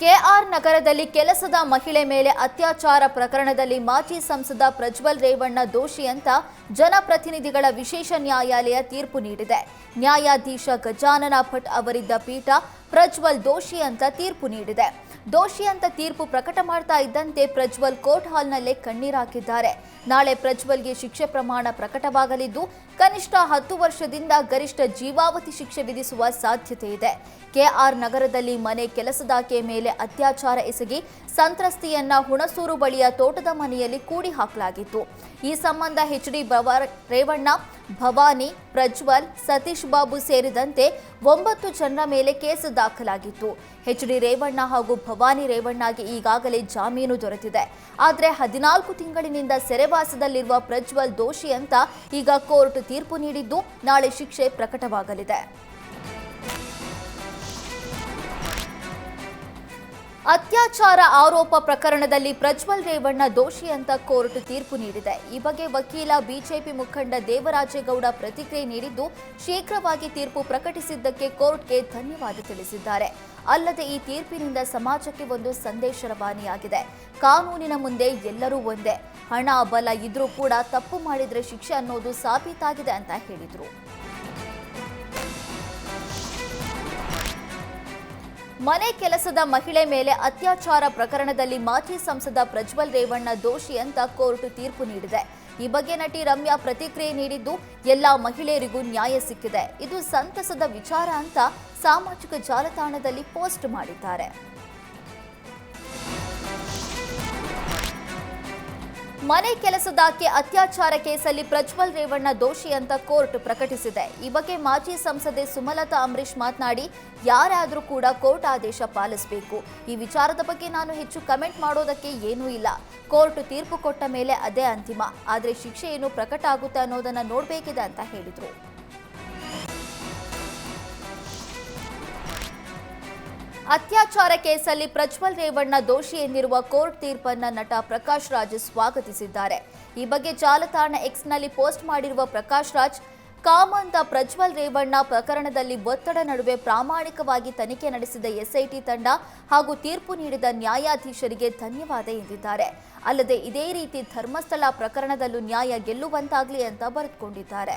K R ನಗರದಲ್ಲಿ ಕೆಲಸದ ಮಹಿಳೆ ಮೇಲೆ ಅತ್ಯಾಚಾರ ಪ್ರಕರಣದಲ್ಲಿ ಮಾಜಿ ಸಂಸದ ಪ್ರಜ್ವಲ್ ರೇವಣ್ಣ ದೋಷಿ ಅಂತ ಜನಪ್ರತಿನಿಧಿಗಳ ವಿಶೇಷ ನ್ಯಾಯಾಲಯ ತೀರ್ಪು ನೀಡಿದೆ. ನ್ಯಾಯಾಧೀಶ ಗಜಾನನ ಭಟ್ ಅವರಿದ್ದ ಪೀಠ ಪ್ರಜ್ವಲ್ ದೋಷಿ ಅಂತ ತೀರ್ಪು ನೀಡಿದೆ. ದೋಷಿ ಅಂತ ತೀರ್ಪು ಪ್ರಕಟ ಮಾಡ್ತಾ ಇದ್ದಂತೆ ಪ್ರಜ್ವಲ್ ಕೋರ್ಟ್ ಹಾಲ್ನಲ್ಲೇ ಕಣ್ಣೀರಾಕಿದ್ದಾರೆ ನಾಳೆ ಪ್ರಜ್ವಲ್ಗೆ ಶಿಕ್ಷೆ ಪ್ರಮಾಣ ಪ್ರಕಟವಾಗಲಿದ್ದು, ಕನಿಷ್ಠ ಹತ್ತು ವರ್ಷದಿಂದ ಗರಿಷ್ಠ ಜೀವಾವಧಿ ಶಿಕ್ಷೆ ವಿಧಿಸುವ ಸಾಧ್ಯತೆ ಇದೆ. ಕೆಆರ್ ನಗರದಲ್ಲಿ ಮನೆ ಕೆಲಸದಾಕೆ ಮೇಲೆ ಅತ್ಯಾಚಾರ ಎಸಗಿ, ಸಂತ್ರಸ್ತೆಯನ್ನ ಹುಣಸೂರು ಬಳಿಯ ತೋಟದ ಮನೆಯಲ್ಲಿ ಕೂಡಿ ಹಾಕಲಾಗಿತ್ತು. ಈ ಸಂಬಂಧ ಹೆಚ್ ಡಿ ರೇವಣ್ಣ, ಭವಾನಿ, ಪ್ರಜ್ವಲ್, ಸತೀಶ್ ಬಾಬು ಸೇರಿದಂತೆ ಒಂಬತ್ತು ಜನರ ಮೇಲೆ ಕೇಸು ದಾಖಲಾಗಿತ್ತು. ಎಚ್ ಡಿ ರೇವಣ್ಣ ಹಾಗೂ ಭವಾನಿ ರೇವಣ್ಣಗೆ ಈಗಾಗಲೇ ಜಾಮೀನು ದೊರೆತಿದೆ. ಆದರೆ ಹದಿನಾಲ್ಕು ತಿಂಗಳಿನಿಂದ ಸೆರೆವಾಸದಲ್ಲಿರುವ ಪ್ರಜ್ವಲ್ ದೋಷಿ ಅಂತ ಈಗ ಕೋರ್ಟ್ ತೀರ್ಪು ನೀಡಿದ್ದು ನಾಳೆ ಶಿಕ್ಷೆ ಪ್ರಕಟವಾಗಲಿದೆ. ಅತ್ಯಾಚಾರ ಆರೋಪ ಪ್ರಕರಣದಲ್ಲಿ ಪ್ರಜ್ವಲ್ ರೇವಣ್ಣ ದೋಷಿ ಅಂತ ಕೋರ್ಟ್ ತೀರ್ಪು ನೀಡಿದೆ. ಈ ಬಗ್ಗೆ ವಕೀಲ ಬಿಜೆಪಿ ಮುಖಂಡ ದೇವರಾಜೇಗೌಡ ಪ್ರತಿಕ್ರಿಯೆ ನೀಡಿದ್ದು, ಶೀಘ್ರವಾಗಿ ತೀರ್ಪು ಪ್ರಕಟಿಸಿದ್ದಕ್ಕೆ ಕೋರ್ಟ್ಗೆ ಧನ್ಯವಾದ ತಿಳಿಸಿದ್ದಾರೆ. ಅಲ್ಲದೆ ಈ ತೀರ್ಪಿನಿಂದ ಸಮಾಜಕ್ಕೆ ಒಂದು ಸಂದೇಶ ರವಾನೆಯಾಗಿದೆ. ಕಾನೂನಿನ ಮುಂದೆ ಎಲ್ಲರೂ ಒಂದೇ. ಹಣ, ಬಲ ಇದ್ರೂ ಕೂಡ ತಪ್ಪು ಮಾಡಿದ್ರೆ ಶಿಕ್ಷೆ ಅನ್ನೋದು ಸಾಬೀತಾಗಿದೆ ಅಂತ ಹೇಳಿದರು. ಮನೆ ಕೆಲಸದ ಮಹಿಳೆ ಮೇಲೆ ಅತ್ಯಾಚಾರ ಪ್ರಕರಣದಲ್ಲಿ ಮಾಜಿ ಸಂಸದ ಪ್ರಜ್ವಲ್ ರೇವಣ್ಣ ದೋಷಿ ಅಂತ ಕೋರ್ಟ್ ತೀರ್ಪು ನೀಡಿದೆ. ಈ ಬಗ್ಗೆ ನಟಿ ರಮ್ಯಾ ಪ್ರತಿಕ್ರಿಯೆ ನೀಡಿದ್ದು, ಎಲ್ಲ ಮಹಿಳೆಯರಿಗೂ ನ್ಯಾಯ ಸಿಕ್ಕಿದೆ. ಇದು ಸಂತಸದ ವಿಚಾರ ಅಂತ ಸಾಮಾಜಿಕ ಜಾಲತಾಣದಲ್ಲಿ ಪೋಸ್ಟ್ ಮಾಡಿದ್ದಾರೆ. ಮನೆ ಕೆಲಸದಾಕೆ ಅತ್ಯಾಚಾರ ಕೇಸಲ್ಲಿ ಪ್ರಜ್ವಲ್ ರೇವಣ್ಣ ದೋಷಿ ಅಂತ ಕೋರ್ಟ್ ಪ್ರಕಟಿಸಿದೆ. ಈ ಬಗ್ಗೆ ಮಾಜಿ ಸಂಸದೆ ಸುಮಲತಾ ಅಂಬರೀಶ್ ಮಾತನಾಡಿ, ಯಾರಾದರೂ ಕೂಡ ಕೋರ್ಟ್ ಆದೇಶ ಪಾಲಿಸಬೇಕು. ಈ ವಿಚಾರದ ಬಗ್ಗೆ ನಾನು ಹೆಚ್ಚು ಕಮೆಂಟ್ ಮಾಡೋದಕ್ಕೆ ಏನೂ ಇಲ್ಲ. ಕೋರ್ಟ್ ತೀರ್ಪು ಕೊಟ್ಟ ಮೇಲೆ ಅದೇ ಅಂತಿಮ. ಆದರೆ ಶಿಕ್ಷೆ ಏನು ಪ್ರಕಟ ಆಗುತ್ತೆ ಅನ್ನೋದನ್ನು ನೋಡಬೇಕಿದೆ ಅಂತ ಹೇಳಿದರು. ಅತ್ಯಾಚಾರ ಕೇಸಲ್ಲಿ ಪ್ರಜ್ವಲ್ ರೇವಣ್ಣ ದೋಷಿ ಎಂದಿರುವ ಕೋರ್ಟ್ ತೀರ್ಪನ್ನ ನಟ ಪ್ರಕಾಶ್ ರಾಜ್ ಸ್ವಾಗತಿಸಿದ್ದಾರೆ. ಈ ಬಗ್ಗೆ ಜಾಲತಾಣ ಎಕ್ಸ್ನಲ್ಲಿ ಪೋಸ್ಟ್ ಮಾಡಿರುವ ಪ್ರಕಾಶ್ ರಾಜ್ ಕಾಮಂತ ಪ್ರಜ್ವಲ್ ರೇವಣ್ಣ ಪ್ರಕರಣದಲ್ಲಿ ಒತ್ತಡ ನಡುವೆ ಪ್ರಾಮಾಣಿಕವಾಗಿ ತನಿಖೆ ನಡೆಸಿದ ಎಸ್ಐಟಿ ತಂಡ ಹಾಗೂ ತೀರ್ಪು ನೀಡಿದ ನ್ಯಾಯಾಧೀಶರಿಗೆ ಧನ್ಯವಾದ ಎಂದಿದ್ದಾರೆ. ಅಲ್ಲದೆ ಇದೇ ರೀತಿ ಧರ್ಮಸ್ಥಳ ಪ್ರಕರಣದಲ್ಲೂ ನ್ಯಾಯ ಗೆಲ್ಲುವಂತಾಗಲಿ ಅಂತ ಬರೆದುಕೊಂಡಿದ್ದಾರೆ.